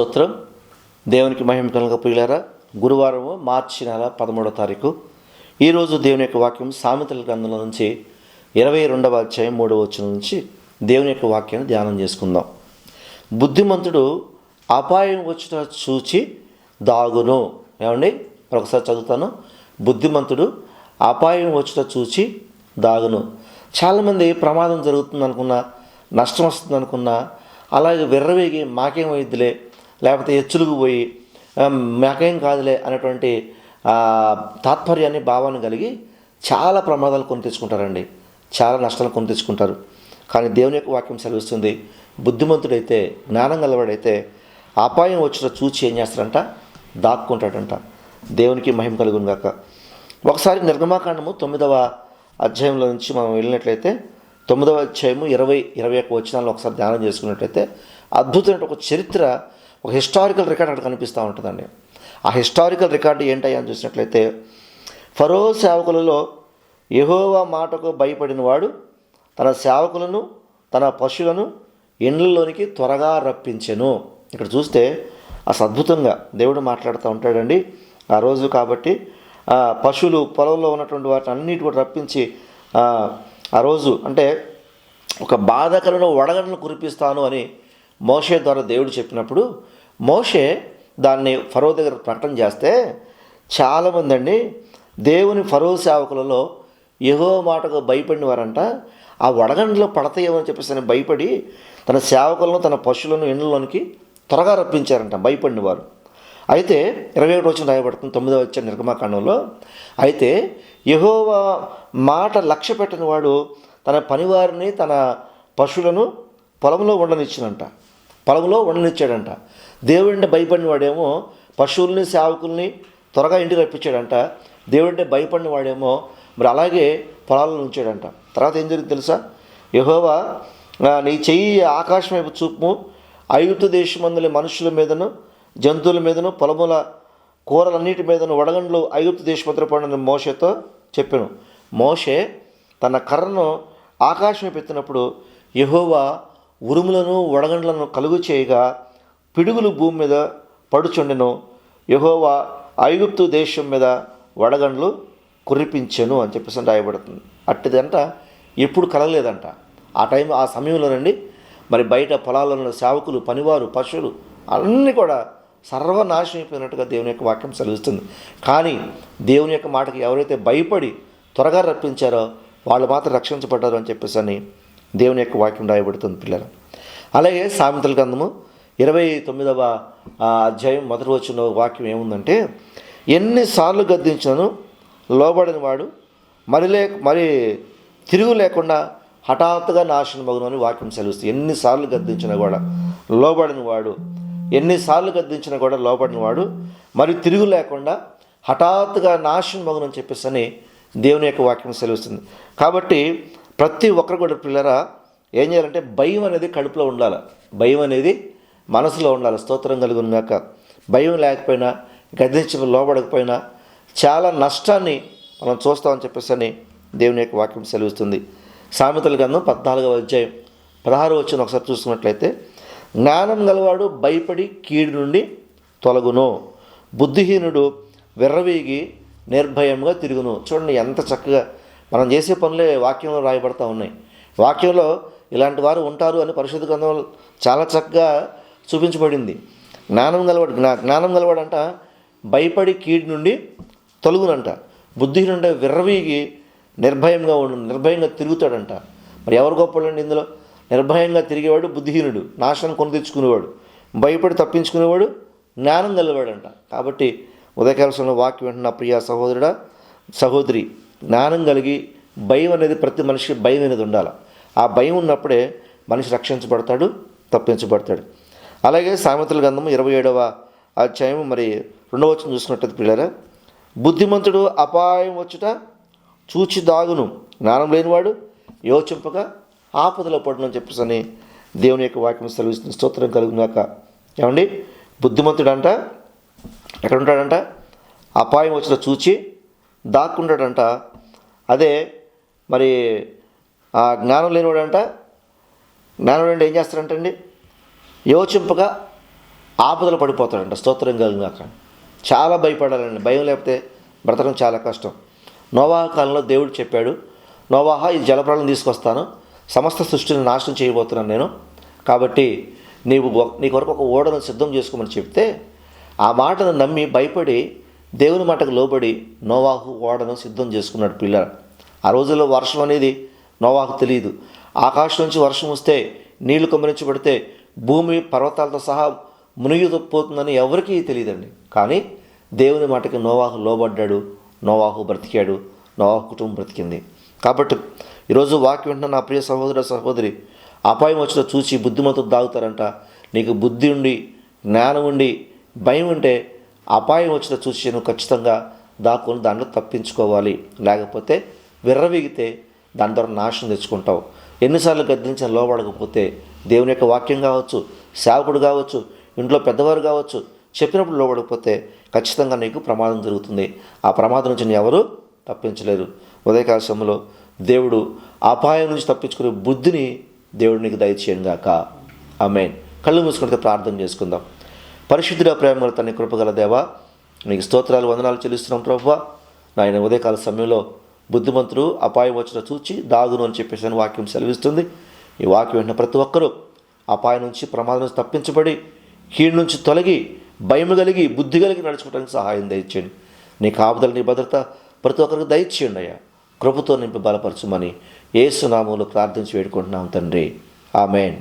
స్తోత్రం. దేవునికి మహిమ కనుక ప్రియులారా గురువారము మార్చి నెల పదమూడో తారీఖు. ఈరోజు దేవుని యొక్క వాక్యం సామెతల గ్రంథంలో నుంచి ఇరవై రెండవ అధ్యాయం మూడవ వచ్చిన నుంచి దేవుని యొక్క వాక్యాన్ని ధ్యానం చేసుకుందాం. బుద్ధిమంతుడు అపాయం వచ్చుట చూచి దాగును. ఏమండి? ఒకసారి చదువుతాను. బుద్ధిమంతుడు అపాయం వచ్చుట చూచి దాగును. చాలామంది ప్రమాదం జరుగుతుంది అనుకున్నా నష్టం వస్తుంది అనుకున్నా అలాగే విర్రవేగి మాకేం లేకపోతే ఎచ్చులుగు పోయి మేకేం మాకేం కాదులే అనేటువంటి తాత్పర్యాన్ని భావాన్ని కలిగి చాలా ప్రమాదాలు కొని తెచ్చుకుంటారండి. చాలా నష్టాలు కొని తెచ్చుకుంటారు. కానీ దేవుని యొక్క వాక్యం సెలవిస్తుంది బుద్ధిమంతుడైతే జ్ఞానం గలవాడైతే అపాయం వచ్చిన చూచి ఏం చేస్తాడంట? దాక్కుంటాడంట. దేవునికి మహిమ కలుగును గాక. ఒకసారి నిర్గమాకాండము తొమ్మిదవ అధ్యాయంలో నుంచి మనం వెళ్ళినట్లయితే తొమ్మిదవ అధ్యాయము ఇరవై ఇరవై ఒక వచనాలు ఒకసారి ధ్యానం చేసుకున్నట్లయితే అద్భుతమైన ఒక చరిత్ర ఒక హిస్టారికల్ రికార్డ్ అక్కడ కనిపిస్తూ ఉంటుందండి. ఆ హిస్టారికల్ రికార్డు ఏంటయ్యా అని చూసినట్లయితే ఫరో సేవకులలో ఎహోవా మాటకు భయపడిన వాడు తన సేవకులను తన పశువులను ఇండ్లలోనికి త్వరగా రప్పించెను. ఇక్కడ చూస్తే అసలు అద్భుతంగా దేవుడు మాట్లాడుతూ ఉంటాడండి. ఆ రోజు కాబట్టి పశువులు పొలంలో ఉన్నటువంటి వాటిని అన్నిటి కూడా రప్పించి ఆ, ఆ రోజు అంటే ఒక బాధకరమైన వడగడను కురిపిస్తాను అని మోషే ద్వారా దేవుడు చెప్పినప్పుడు మోషే దాన్ని ఫరో దగ్గర ప్రకటన చేస్తే చాలామంది అండి దేవుని ఫరో సేవకులలో ఏహో మాటకు భయపడిన వారంట ఆ వడగండ్లో పడతాయేమో అని చెప్పేసి అని భయపడి తన సేవకులను తన పశువులను ఇండ్లలోనికి త్వరగా రప్పించారంట భయపడిన వారు అయితే ఇరవై ఒకటి వచ్చిన రాయబడుతుంది తొమ్మిదవ వచ్చే నిర్గమాకాండంలో. అయితే యహోవా మాట లక్ష్య పెట్టిన వాడు తన పనివారిని తన పశువులను పొలంలో ఉండనిచ్చినంట. పొలంలో ఉండనిచ్చాడంట దేవుడిని భయపడిన వాడేమో పశువుల్ని సేవకుల్ని త్వరగా ఇంటికి రప్పించాడంట. దేవుడంటే భయపడిన వాడేమో మరి అలాగే పొలాలను ఉంచాడంట తర్వాత ఏం జరిగింది తెలుసా? యహోవా నీ చెయ్యి ఆకాశం వైపు చూపు. ఐగుప్తు దేశమందుల మనుషుల మీదను జంతువుల మీదను పొలముల కూరలన్నిటి మీదను వడగండ్లు ఐగుప్తు దేశమంతర పడిన మోషతో చెప్పాను. మోషే తన కర్రను ఆకాశం పెత్తినప్పుడు యహోవా ఉరుములను వడగండ్లను కలుగు చేయగా పిడుగులు భూమి మీద పడుచుండెను. యహోవా ఐగుప్తు దేశం మీద వడగండ్లు కురిపించెను అని చెప్పేసి రాయబడుతుంది. అట్టిదంట ఎప్పుడు కలగలేదంట. ఆ టైం ఆ సమయంలోనండి మరి బయట పొలాలలో సేవకులు పనివారు పశువులు అన్నీ కూడా సర్వనాశనం అయిపోయినట్టుగా దేవుని యొక్క వాక్యం సెలవిస్తుంది. కానీ దేవుని యొక్క మాటకి ఎవరైతే భయపడి త్వరగా రప్పించారో వాళ్ళు మాత్రం రక్షించబడ్డారు అని చెప్పేసి అని దేవుని యొక్క వాక్యం రాయబడుతుంది పిల్లలు. అలాగే సామెతల గ్రంథము ఇరవై తొమ్మిదవ అధ్యాయం మొదటి వచ్చిన వాక్యం ఏముందంటే ఎన్నిసార్లు గద్దించినను లోబడిన వాడు మరి లే మరి తిరుగు లేకుండా హఠాత్తుగా నాశనం మగును అని వాక్యం సెలవుస్తుంది. ఎన్నిసార్లు గద్దించినా కూడా లోబడిన వాడు ఎన్నిసార్లు గద్దించినా కూడా లోబడిన వాడు మరి తిరుగు లేకుండా హఠాత్తుగా నాశనం మగును అని చెప్పేసి అని దేవుని యొక్క వాక్యం సెలవుస్తుంది. కాబట్టి ప్రతి ఒక్కరు కూడా పిల్లరా ఏం చేయాలంటే భయం అనేది కడుపులో ఉండాలి. భయం అనేది మనసులో ఉండాలి. స్తోత్రం కలిగి ఉన్నాక. భయం లేకపోయినా గదించి లోబడకపోయినా చాలా నష్టాన్ని మనం చూస్తామని చెప్పేసి అని దేవుని యొక్క వాక్యం సెలవిస్తుంది. సామెతల గ్రంథం పద్నాలుగవ అధ్యాయం పదహారు వచ్చిన ఒకసారి చూసుకున్నట్లయితే జ్ఞానం గలవాడు భయపడి కీడు నుండి తొలగును. బుద్ధిహీనుడు విర్రవీగి నిర్భయంగా తిరుగును. చూడండి ఎంత చక్కగా మనం చేసే పనులే వాక్యంలో రాయబడతా ఉన్నాయి. వాక్యంలో ఇలాంటి వారు ఉంటారు అని పరిశుద్ధ గ్రంథంలో చాలా చక్కగా చూపించబడింది. జ్ఞానం గలవాడు జ్ఞా జ్ఞానం గలవాడంట భయపడి కీడు నుండి తొలుగునంట. బుద్ధిహీనుండే విర్రవీగి నిర్భయంగా ఉండు నిర్భయంగా తిరుగుతాడంట. మరి ఎవరు గొప్పలండి ఇందులో? నిర్భయంగా తిరిగేవాడు బుద్ధిహీనుడు నాశనం కొని తెచ్చుకునేవాడు. భయపడి తప్పించుకునేవాడు జ్ఞానం గలవాడంట. కాబట్టి ఉదయకాల సమయంలో వాక్యం వింటున్న ప్రియా సహోదరుడా సహోదరి జ్ఞానం కలిగి భయం అనేది ప్రతి మనిషికి భయం అనేది ఉండాలి. ఆ భయం ఉన్నప్పుడే మనిషి రక్షించబడతాడు తప్పించబడతాడు. అలాగే సామెతల గ్రంథము ఇరవై ఏడవ అధ్యాయం మరి రెండవ వచ్చిన చూసినట్టు పిల్లరా బుద్ధిమంతుడు అపాయం వచ్చుట చూచి దాగును. జ్ఞానం లేనివాడు యోచింపక ఆపదలో పడును అని చెప్పేసి అని దేవుని యొక్క వాక్యం సెలవిస్తుంది. స్తోత్రం కలుగునాక ఏమండి? బుద్ధిమంతుడంట ఎక్కడ ఉంటాడంట అపాయం వచ్చిన చూచి దాక్కుంటాడంట. అదే మరి ఆ జ్ఞానం లేనివాడంట. జ్ఞానం అంటే ఏం చేస్తాడంటండి? యోచింపగా ఆపదలు పడిపోతాడంట స్తోత్రం కలిగాక చాలా భయపడాలండి. భయం లేకపోతే బ్రతకడం చాలా కష్టం. నోవాహ కాలంలో దేవుడు చెప్పాడు నోవాహ ఈ జలప్రాలను తీసుకొస్తాను. సమస్త సృష్టిని నాశనం చేయబోతున్నాను నేను. కాబట్టి నీవు నీ కొరకు ఒక ఓడను సిద్ధం చేసుకోమని చెప్తే ఆ మాటను నమ్మి భయపడి దేవుని మాటకు లోబడి నోవాహు ఓడను సిద్ధం చేసుకున్నాడు పిల్లలు. ఆ రోజుల్లో వర్షం అనేది నోవాహు తెలియదు. ఆకాశం నుంచి వర్షం వస్తే నీళ్ళు కమ్మరించబడితే భూమి పర్వతాలతో సహా మునిగిపోతుందని ఎవరికీ తెలియదండి. కానీ దేవుని మాటకి నోవాహు లోబడ్డాడు నోవాహు బ్రతికాడు నోవాహు కుటుంబం బ్రతికింది. కాబట్టి ఈరోజు వాక్యం వింటున్న నా ప్రియ సహోదర సహోదరి అపాయం వచ్చిన చూసి బుద్ధిమంతులు దాగుతారంట. నీకు బుద్ధి ఉండి జ్ఞానం ఉండి భయం ఉంటే అపాయం వచ్చిన చూసి ఖచ్చితంగా దాక్కుని దాంట్లో తప్పించుకోవాలి. లేకపోతే విర్రవీగితే దాని ద్వారా నాశనం తెచ్చుకుంటావు. ఎన్నిసార్లు గద్దించిన లోబడకపోతే దేవుని యొక్క వాక్యం కావచ్చు సేవకుడు కావచ్చు ఇంట్లో పెద్దవారు కావచ్చు చెప్పినప్పుడు లోబడకపోతే ఖచ్చితంగా నీకు ప్రమాదం జరుగుతుంది. ఆ ప్రమాదం నుంచి నీ ఎవరు తప్పించలేరు. ఉదయకాల సమయంలో దేవుడు అపాయం నుంచి తప్పించుకునే బుద్ధిని దేవుడు నీకు దయచేయంగాక ఆమెన్. కళ్ళు మూసుకుంటే ప్రార్థన చేసుకుందాం. పరిశుద్ధుడ ప్రేమ తన కృపగల దేవా నీకు స్తోత్రాలు వందనాలు చెల్లిస్తున్నాం ప్రభు నాయన ఉదయకాల సమయంలో బుద్ధిమంతుడు అపాయం వచ్చిన చూచి దాగును అని చెప్పేసి అని వాక్యం సెలవిస్తుంది. ఈ వాక్యం విన్న ప్రతి ఒక్కరూ అపాయం నుంచి ప్రమాదం నుంచి తప్పించబడి కీడు నుంచి తొలగి భయం కలిగి బుద్ధి కలిగి నడుచుకోవడానికి సహాయం దయచేయండి. నీ కాపుదల నీ భద్రత ప్రతి ఒక్కరికి దయచేయండి అయ్యా. కృపతో నింపి బలపరచమని ఏసునామంలో ప్రార్థించి వేడుకుంటున్నాం తండ్రి. ఆమెన్.